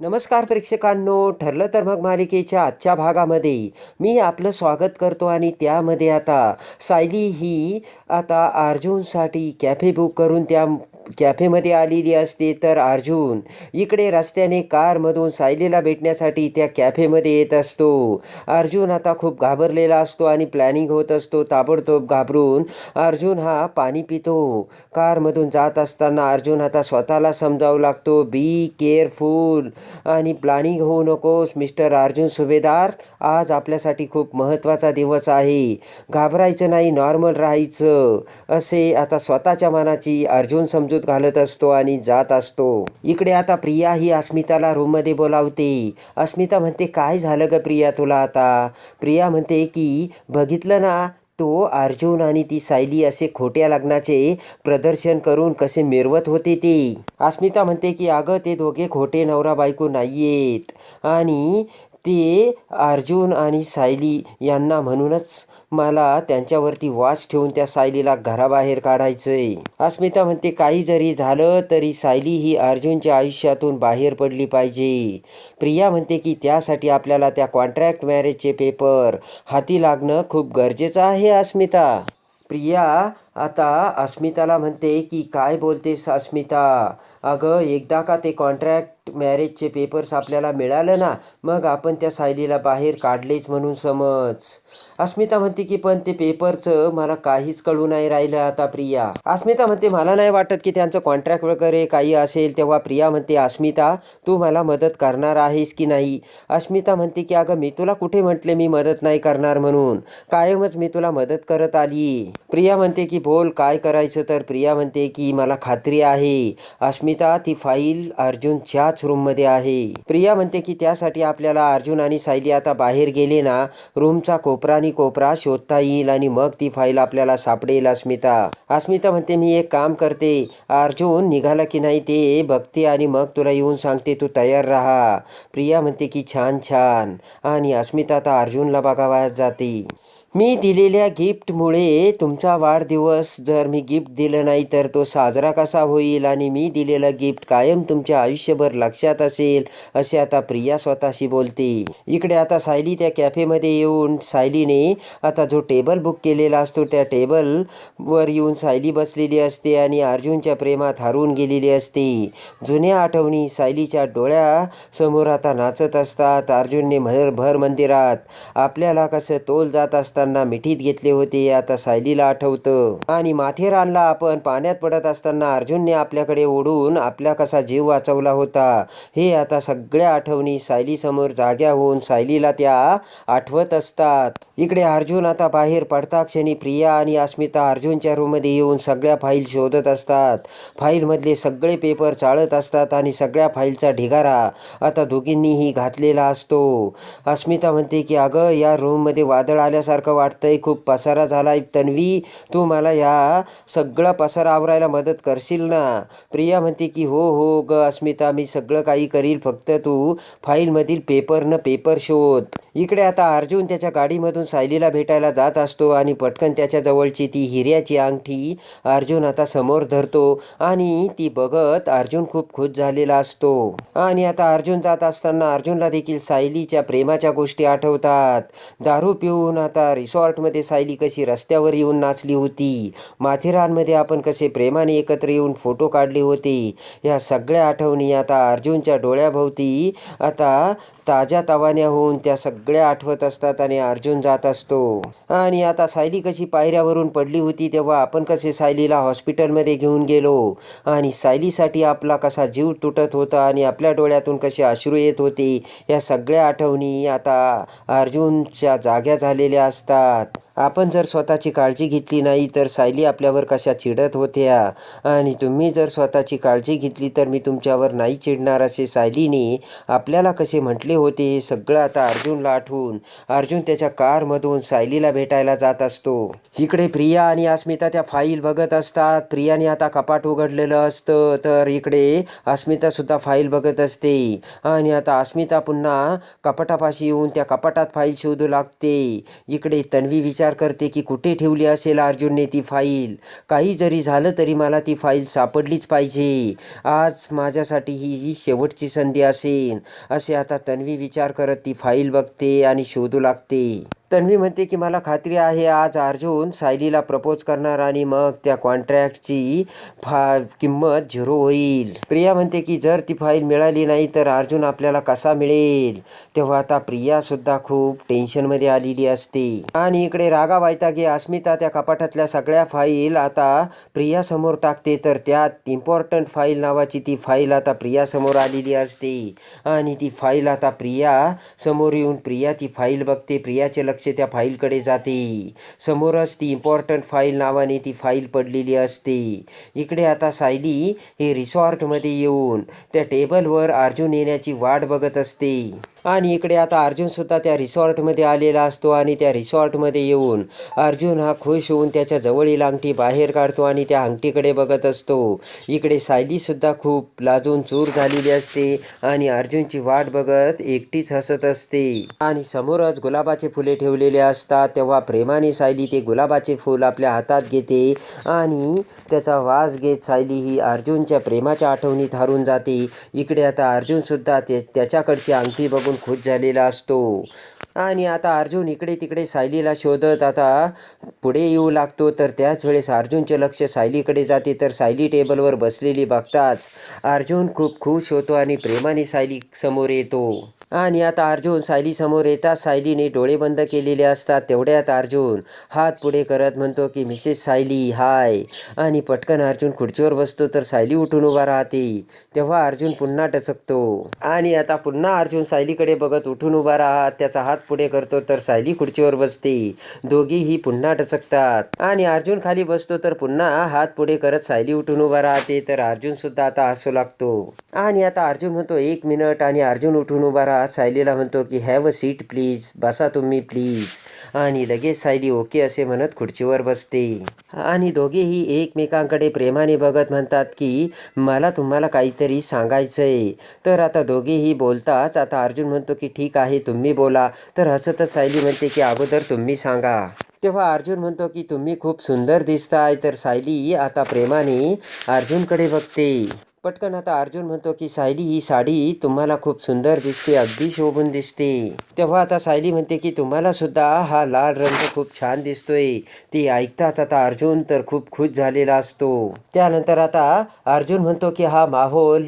नमस्कार प्रेक्षकांनो ठरलं तर मग मालिकेच्या आजच्या भागामध्ये मी आपलं स्वागत करतो आणि त्यामध्ये आता सायली ही आता अर्जुनसाठी कॅफे बुक करून त्या कॅफेमध्ये आलेली असते तर अर्जुन इकडे रस्त्याने कारमधून सायलीला भेटण्यासाठी त्या कॅफेमध्ये येत असतो. अर्जुन आता खूप घाबरलेला असतो आणि प्लॅनिंग होत असतो ताबडतोब घाबरून. अर्जुन हा पाणी पितो. कारमधून जात असताना अर्जुन आता स्वतःला समजावू लागतो बी केअरफुल आणि प्लॅनिंग होऊ नकोस मिस्टर अर्जुन सुभेदार. आज आपल्यासाठी खूप महत्त्वाचा दिवस आहे. घाबरायचं नाही नॉर्मल राहायचं. असे आता स्वतःच्या मनाची अर्जुन समजूत घालत असतो आणि जात असतो. इकडे आता प्रिया ही अस्मिताला रूममध्ये बोलावते. अस्मिता म्हणते काय झालं ग प्रिया तुला आता? प्रिया म्हणते की बघितलं ना तो अर्जुन आणि ती सायली असे खोट्या लग्नाचे प्रदर्शन करून कसे मिरवत होते ते. अस्मिता म्हणते की अगं ते दोघे खोटे नवरा बायको नाहीयेत. आणि ते अर्जुन आणि सायली यांना म्हणूनच मला त्यांच्यावरती वाच ठेवून त्या सायलीला घराबाहेर काढायचंय. अस्मिता म्हणते काही जरी झालं तरी सायली ही अर्जुनच्या आयुष्यातून बाहेर पडली पाहिजे. प्रिया म्हणते की त्यासाठी आपल्याला त्या कॉन्ट्रॅक्ट मॅरेजचे पेपर हाती लागणं खूप गरजेचं आहे अस्मिता. प्रिया आता अस्मिताला म्हणते की काय बोलतेस अस्मिता? अगं एकदा का ते कॉन्ट्रॅक्ट मॅरेजचे पेपर्स आपल्याला मिळालं ना मग आपण त्या सायलीला बाहेर काढलेच म्हणून समज. अस्मिता म्हणते की पण ते पेपरचं मला काहीच कळू नाही राहिलं आता प्रिया. अस्मिता म्हणते मला नाही वाटत की त्यांचं कॉन्ट्रॅक्ट वगैरे काही असेल. तेव्हा प्रिया म्हणते अस्मिता तू मला मदत करणार आहेस की नाही? अस्मिता म्हणते की अगं मी तुला कुठे म्हटले मी मदत नाही करणार म्हणून? कायमच मी तुला मदत करत आली. प्रिया म्हणते की बोल काय करायचं? तर प्रिया म्हणते की मला खात्री आहे. अस्मिता ती फाईल अर्जुनच्याच रूममध्ये आहे. प्रिया म्हणते की त्यासाठी आपल्याला अर्जुन आणि सायली आता बाहेर गेले ना रूमचा कोपरा आणि कोपरा शोधता येईल आणि मग ती फाईल आपल्याला सापडेल अस्मिता. अस्मिता म्हणते मी एक काम करते. अर्जुन निघाला की नाही ते बघते आणि मग तुला येऊन सांगते तू तयार राहा. प्रिया म्हणते की छान छान. आणि अस्मिता आता अर्जुनला बघावयास जाते. मी दिलेल्या गिफ्टमुळे तुमचा वाढदिवस जर मी गिफ्ट दिलं नाही तर तो साजरा कसा होईल आणि मी दिलेलं गिफ्ट कायम तुमच्या आयुष्यभर लक्षात असेल असे आता प्रिया स्वतःशी बोलते. इकडे आता सायली त्या कॅफेमध्ये येऊन सायलीने आता जो टेबल बुक केलेला असतो त्या टेबलवर येऊन सायली बसलेली असते आणि अर्जुनच्या प्रेमात हरवून गेलेली असते. जुन्या आठवणी सायलीच्या डोळ्यासमोर आता नाचत असतात अर्जुनने भर भर मंदिरात. आपल्याला कसं तोल जात असताना मिठीत घेतले होते आता सायलीला आठवतं. आणि माथेरानला आपण पाण्यात पडत असताना अर्जुनने आपल्याकडे ओढून आपला कसा जीव वाचवला होता हे आता सगळ्या आठवणी सायलीसमोर जाग्या होऊन सायलीला त्या आठवत असतात. इकडे अर्जुन आता बाहेर पडता क्षणी प्रिया आणि अस्मिता अर्जुनच्या रूममध्ये येऊन सगळ्या फाईल शोधत असतात. फाईलमधले सगळे पेपर चाळत असतात आणि सगळ्या फाईलचा ढिगारा आता दोघींनीही घातलेला असतो. अस्मिता म्हणते की अगं या रूममध्ये वादळ आल्यासारखं वाटतंय खूप पसारा झाला आहे तन्वी तू मला ह्या सगळा पसारा आवरायला मदत करशील ना? प्रिया म्हणते की हो हो ग अस्मिता मी सगळं काही करील फक्त तू फाईलमधील पेपर न पेपर शोध. इकडे आता अर्जुन त्याच्या गाडीमधून सायलीला भेटायला जात असतो आणि पटकन त्याच्याजवळची ती हिऱ्याची अंगठी अर्जुन आता समोर धरतो आणि ती बघत अर्जुन खूप खुश झालेला असतो. आणि आता अर्जुन जात असताना अर्जुनला देखील सायलीच्या प्रेमाच्या गोष्टी आठवतात. दारू पिऊन आता रिसॉर्टमध्ये सायली कशी रस्त्यावर येऊन नाचली होती? माथेरानमध्ये आपण कसे प्रेमाने एकत्र येऊन फोटो काढले होते? या सगळ्या आठवणी आता अर्जुनच्या डोळ्याभोवती आता ताज्या तवान्या होऊन त्या सगळ्या आठवत असतात आणि अर्जुन जात असतो. आणि आता सायली कशी पायऱ्यावरून पडली होती तेव्हा आपण कसे सायलीला हॉस्पिटलमध्ये घेऊन गेलो? आणि सायलीसाठी आपला कसा जीव तुटत होता आणि आपल्या डोळ्यातून कसे अश्रू येत होते? या सगळ्या आठवणी आता अर्जुनच्या जाग्या झालेल्या असतात. आपण जर स्वतःची काळजी घेतली नाही तर सायली आपल्यावर कशा चिडत होत्या? आणि तुम्ही जर स्वतःची काळजी घेतली तर मी तुमच्यावर नाही चिडणार असे सायलीने आपल्याला कसे म्हटले होते हे सगळं आता अर्जुनला आठवून. अर्जुन त्याच्या कारमधून सायलीला भेटायला जात असतो. इकडे प्रिया आणि अस्मिता त्या फाईल बघत असतात. प्रियाने आता कपाट उघडलेलं असतं तर इकडे अस्मिता सुद्धा फाईल बघत असते. आणि आता अस्मिता पुन्हा कपाटापाशी येऊन त्या कपाटात फाईल शोधू लागते. इकडे इकडे तन्वी विचार करते की कुठे ठेवली असेल अर्जुनने ती फाईल? काही जरी झालं तरी मला ती फाईल सापडलीच पाहिजे. आज माझ्यासाठी ही ही शेवटची संधी असेल. असे आता तन्वी विचार करत ती फाईल बघते आणि शोधू लागते. तन्वी म्हणते की मला खात्री आहे आज अर्जुन सायलीला प्रपोज करणार आणि मग त्या कॉन्ट्रॅक्टची फा किंमत झिरो होईल. प्रिया म्हणते की जर ती फाईल मिळाली नाही तर अर्जुन आपल्याला कसा मिळेल? तेव्हा आता प्रियासुद्धा खूप टेन्शनमध्ये आलेली असते. आणि इकडे रागा वायतागे अस्मिता त्या कपाटातल्या सगळ्या फाईल आता प्रियासमोर टाकते तर त्यात इम्पॉर्टंट फाईल नावाची ती फाईल आता प्रियासमोर आलेली असते. आणि ती फाईल आता प्रिया समोर येऊन प्रिया ती फाईल बघते प्रियाचे लक्ष त्या फाईलकडे जाते. समोरच ती इम्पॉर्टंट फाईल नावाने ती फाईल पडलेली असते. इकडे आता सायली हे रिसॉर्टमध्ये येऊन त्या टेबलवर अर्जुन येण्याची वाट बघत असते. आणि इकडे आता अर्जुनसुद्धा त्या रिसॉर्टमध्ये आलेला असतो आणि त्या रिसॉर्टमध्ये येऊन अर्जुन हा खुश होऊन त्याच्या जवळील अंगठी बाहेर काढतो आणि त्या अंगठीकडे बघत असतो. इकडे सायलीसुद्धा खूप लाजून चूर झालेली असते आणि अर्जुनची वाट बघत एकटीच हसत असते. आणि समोरच गुलाबाचे फुले ठेवलेले असतात. तेव्हा प्रेमाने सायली ते गुलाबाचे फूल आपल्या हातात घेते आणि त्याचा वास घेत सायली ही अर्जुनच्या प्रेमाच्या आठवणीत हरून जाते. इकडे आता अर्जुनसुद्धा ते त्याच्याकडची अंगठी बघून खुश झालेला असतो. आणि आता अर्जुन इकडे तिकडे सायलीला शोधत आता पुढे येऊ लागतो. तर त्याच वेळेस अर्जुनचे लक्ष सायलीकडे जाते. तर सायली टेबलवर बसलेली बघताच अर्जुन खूप खुश होतो आणि प्रेमाने सायली समोर येतो. आणि आता अर्जुन सायलीसमोर येतात येताच सायलीने डोळे बंद केलेले असतात. तेवढ्यात अर्जुन हात पुढे करत म्हणतो की मिसेस सायली हाय. आणि पटकन अर्जुन खुर्चीवर बसतो तर सायली उठून उभा राहते. तेव्हा अर्जुन पुन्हा टचकतो. आणि आता पुन्हा अर्जुन सायलीकडे बघत उठून उभा राहत त्याचा हात पुढे करतो तर सायली खुर्चीवर बसते. दोघीही पुन्हा टचकतात. आणि अर्जुन खाली बसतो तर पुन्हा हात पुढे करत सायली उठून उभा राहते तर अर्जुन सुद्धा आता हसू लागतो. आणि आता अर्जुन म्हणतो एक मिनिट. आणि अर्जुन उठून उभा राहत. सायलीला म्हणतो की हॅव अ सीट प्लीज बसा तुम्ही प्लीज आणि लगेच सायली ओके असे म्हणत खुर्चीवर बसते. आणि दोघेही एकमेकांकडे प्रेमाने बघत म्हणतात की मला तुम्हाला काहीतरी सांगायचंय. तर आता दोघेही बोलताच आता अर्जुन म्हणतो की ठीक आहे तुम्ही बोला. तर हसतच सायली म्हणते की अगोदर तुम्ही सांगा. तेव्हा अर्जुन म्हणतो की तुम्ही खूप सुंदर दिसताय. तर सायली आता प्रेमाने अर्जुनकडे बघते. पटकन आता अर्जुन म्हणतो की सायली ही साडी तुम्हाला खूप सुंदर दिसते अगदी शोभून दिसते. तेव्हा आता सायली म्हणते की तुम्हाला सुद्धा हा लाल रंग खूप छान दिसतोय. ती ऐकताच आता अर्जुन तर खूप खुश झालेला असतो. त्यानंतर आता अर्जुन म्हणतो की हा माहोल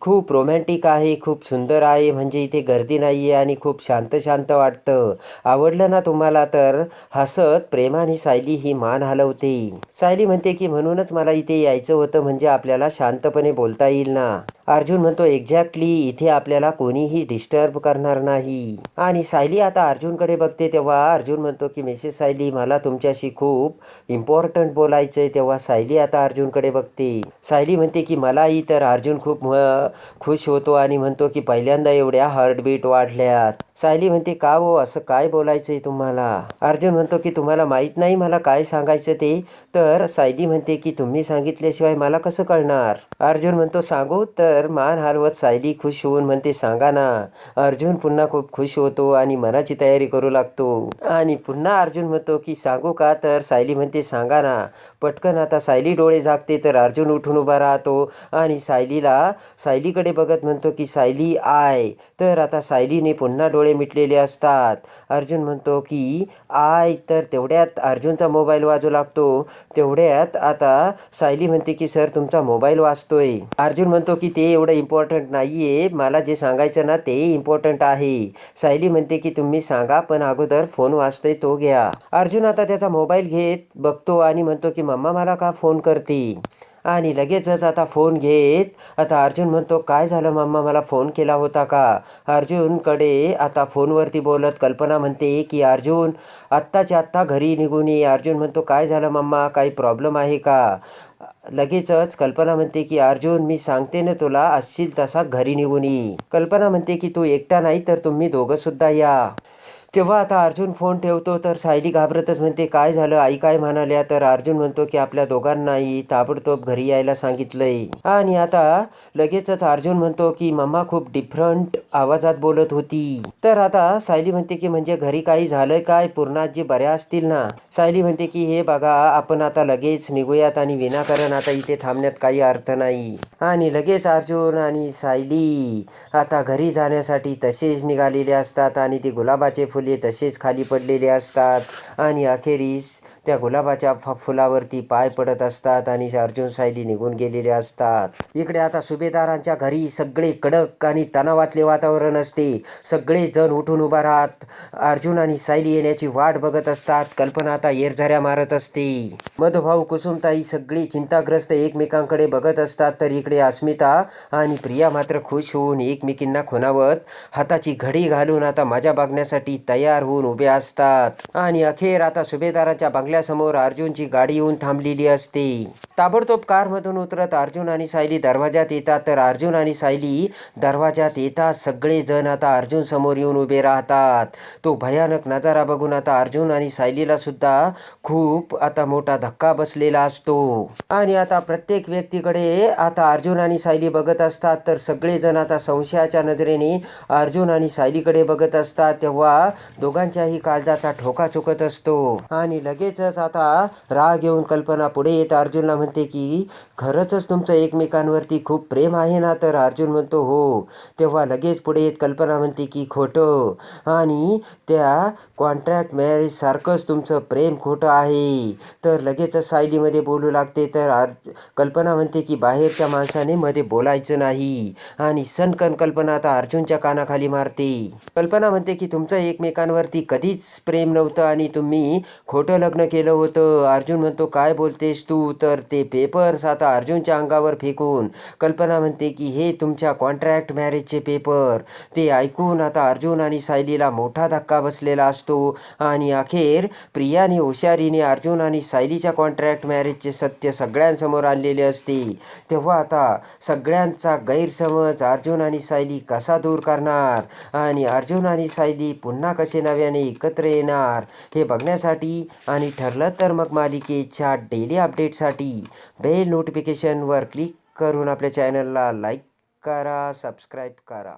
खूप रोमॅन्टिक आहे खूप सुंदर आहे म्हणजे इथे गर्दी नाही आहे आणि खूप शांत शांत वाटतं. आवडलं ना तुम्हाला तर हसत प्रेमाने सायली ही मान हलवते. सायली म्हणते की म्हणूनच मला इथे यायचं होतं म्हणजे आपल्याला शांतपणे बोल येईल ना अर्जुन म्हणतो एक्झॅक्टली इथे आपल्याला कोणीही डिस्टर्ब करणार नाही. आणि सायली आता अर्जुनकडे बघते तेव्हा अर्जुन म्हणतो की मिसेस सायली मला तुमच्याशी खूप इम्पॉर्टंट बोलायचं आहे तेव्हा सायली आता अर्जुनकडे बघते. सायली म्हणते की मलाही तर अर्जुन खूप खुश होतो आणि म्हणतो की पहिल्यांदा एवढ्या हार्टबीट वाढल्यात. सायली म्हणते का हो असं काय बोलायचं आहे तुम्हाला? अर्जुन म्हणतो की तुम्हाला माहीत नाही मला काय सांगायचं ते? तर सायली म्हणते की तुम्ही सांगितल्याशिवाय मला कसं कळणार? अर्जुन म्हणतो सांगू तर तर मान हलवत सायली खुश होऊन म्हणते सांगा ना अर्जुन पुन्हा खूप खुश होतो आणि मनाची तयारी करू लागतो. आणि पुन्हा अर्जुन म्हणतो की सांगू का? तर सायली म्हणते सांगा ना पटकन आता सायली डोळे झाकते तर अर्जुन उठून उभा राहतो. आणि सायलीला सायलीकडे बघत म्हणतो की सायली आय. तर आता सायलीने पुन्हा डोळे मिटलेले असतात. अर्जुन म्हणतो की आय तर तेवढ्यात अर्जुनचा मोबाईल वाजू लागतो. तेवढ्यात आता सायली म्हणते की सर तुमचा मोबाईल वाजतोय. अर्जुन म्हणतो की ते एवढं इम्पॉर्टंट नाही आहे मला जे सांगायचं ना ते इम्पॉर्टंट आहे. सायली म्हणते की तुम्ही सांगा पण अगोदर फोन वाचतोय तो घ्या. अर्जुन आता त्याचा मोबाईल घेत बघतो आणि म्हणतो की मम्मा मला का फोन करते? आणि लगेचच आता फोन घेत आता अर्जुन म्हणतो काय झालं मम्मा? मला फोन केला होता का? अर्जुनकडे आता फोनवरती बोलत कल्पना म्हणते की अर्जुन आत्ताच्या आत्ता घरी निघून ये. अर्जुन म्हणतो काय झालं मम्मा? काही प्रॉब्लेम आहे का? लगेचच कल्पना म्हणते की अर्जुन मी सांगते ना तुला असशील तसा घरी निघून ये कल्पना म्हणते की तू एकटा नाही तर तुम्ही दोघं सुद्धा या. तेव्हा आता अर्जुन फोन ठेवतो तर सायली घाबरतच म्हणते काय झालं? आई काय म्हणाल्या? तर अर्जुन म्हणतो की आपल्या दोघांनाही ताबडतोब घरी यायला सांगितलंय. आणि आता लगेचच अर्जुन म्हणतो की मम्मा खूप डिफरंट आवाजात बोलत होती. तर आता सायली म्हणते की म्हणजे घरी काही झालंय काय? पूर्णाजी बऱ्या असतील ना? सायली म्हणते की हे बघा आपण आता लगेच निघूयात आणि विनाकारण आता इथे थांबण्यात काही अर्थ नाही. आणि लगेच अर्जुन आणि सायली आता घरी जाण्यासाठी तसेच निघालेले असतात आणि ते गुलाबाचे फुले तसेच खाली पडलेले असतात. आणि अखेरीस त्या गुलाबाच्या फ फुलावरती पाय पडत असतात आणि अर्जुन सायली निघून गेलेले असतात. इकडे आता सुभेदारांच्या घरी सगळे कडक आणि तणावातले वातावरण असते. सगळे जण उठून उभा राहत अर्जुन आणि सायली येण्याची वाट बघत असतात. कल्पना आता येरझऱ्या मारत असते. मधुभाऊ कुसुमताई सगळी चिंताग्रस्त एकमेकांकडे बघत असतात. तर इकडे अस्मिता आणि प्रिया मात्र खुश होऊन एकमेकींना खुणावत हाताची घडी घालून आता मजा बघण्यासाठी तयार होऊन उभे असतात. आणि अखेर आता सुभेदाराच्या बंगल्यासमोर अर्जुनची गाडी येऊन थांबलेली असते. ताबडतोब कारमधून उतरत अर्जुन आणि सायली दरवाजात येतात. तर अर्जुन आणि सायली दरवाजात येतात. सगळेजण आता अर्जुन समोर येऊन उभे राहतात. तो भयानक नजारा बघून आता अर्जुन आणि सायलीला सुद्धा खूप आता मोठा धक्का बसलेला असतो. आणि आता प्रत्येक व्यक्तीकडे आता अर्जुन आणि सायली बघत असतात. तर सगळेजण आता संशयाच्या नजरेने अर्जुन आणि सायलीकडे बघत असतात. तेव्हा दोघांच्याही काळजाचा ठोका चुकत असतो. आणि लगेचच आता राग येऊन कल्पना पुढे येत अर्जुनला म्हणते की खरंच तुमचं एकमेकांवरती खूप प्रेम आहे ना? तर अर्जुन म्हणतो हो. तेव्हा लगेच पुढे येत कल्पना म्हणते की खोटं. आणि त्या कॉन्ट्रॅक्ट मॅरेज सारखंच तुमचं प्रेम खोटं आहे. तर लगेचच सायलीमध्ये बोलू लागते. तर अर्ज कल्पना म्हणते की बाहेरच्या माणसाने मध्ये बोलायचं नाही. आणि सनकन कल्पना आता अर्जुनच्या कानाखाली मारते. कल्पना म्हणते की तुमचं एकमेकांवरती कधीच प्रेम नव्हतं आणि तुम्ही खोटं लग्न केलं होतं. अर्जुन म्हणतो काय बोलतेस तू? तर ते पेपर्स आता अर्जुनच्या अंगावर फेकून कल्पना म्हणते की हे तुमच्या कॉन्ट्रॅक्ट मॅरेजचे पेपर ते ऐकून आता अर्जुन आणि सायलीला मोठा धक्का बसलेला असतो. आणि अखेर प्रियाने हुशारीने अर्जुन आणि सायलीच्या कॉन्ट्रॅक्ट मॅरेजचे सत्य सगळ्यांसमोर आणलेले असते. तेव्हा आता सगळ्यांचा गैरसमज अर्जुन आणि सायली कसा दूर करणार? आणि अर्जुन आणि सायली पुन्हा कसे नव्याने एकत्र येणार? हे बघण्यासाठी आणि ठरलं तर मग मालिकेच्या डेली अपडेटसाठी बेल नोटिफिकेशनवर क्लिक करून आपल्या चॅनलला लाईक करा सबस्क्राईब करा.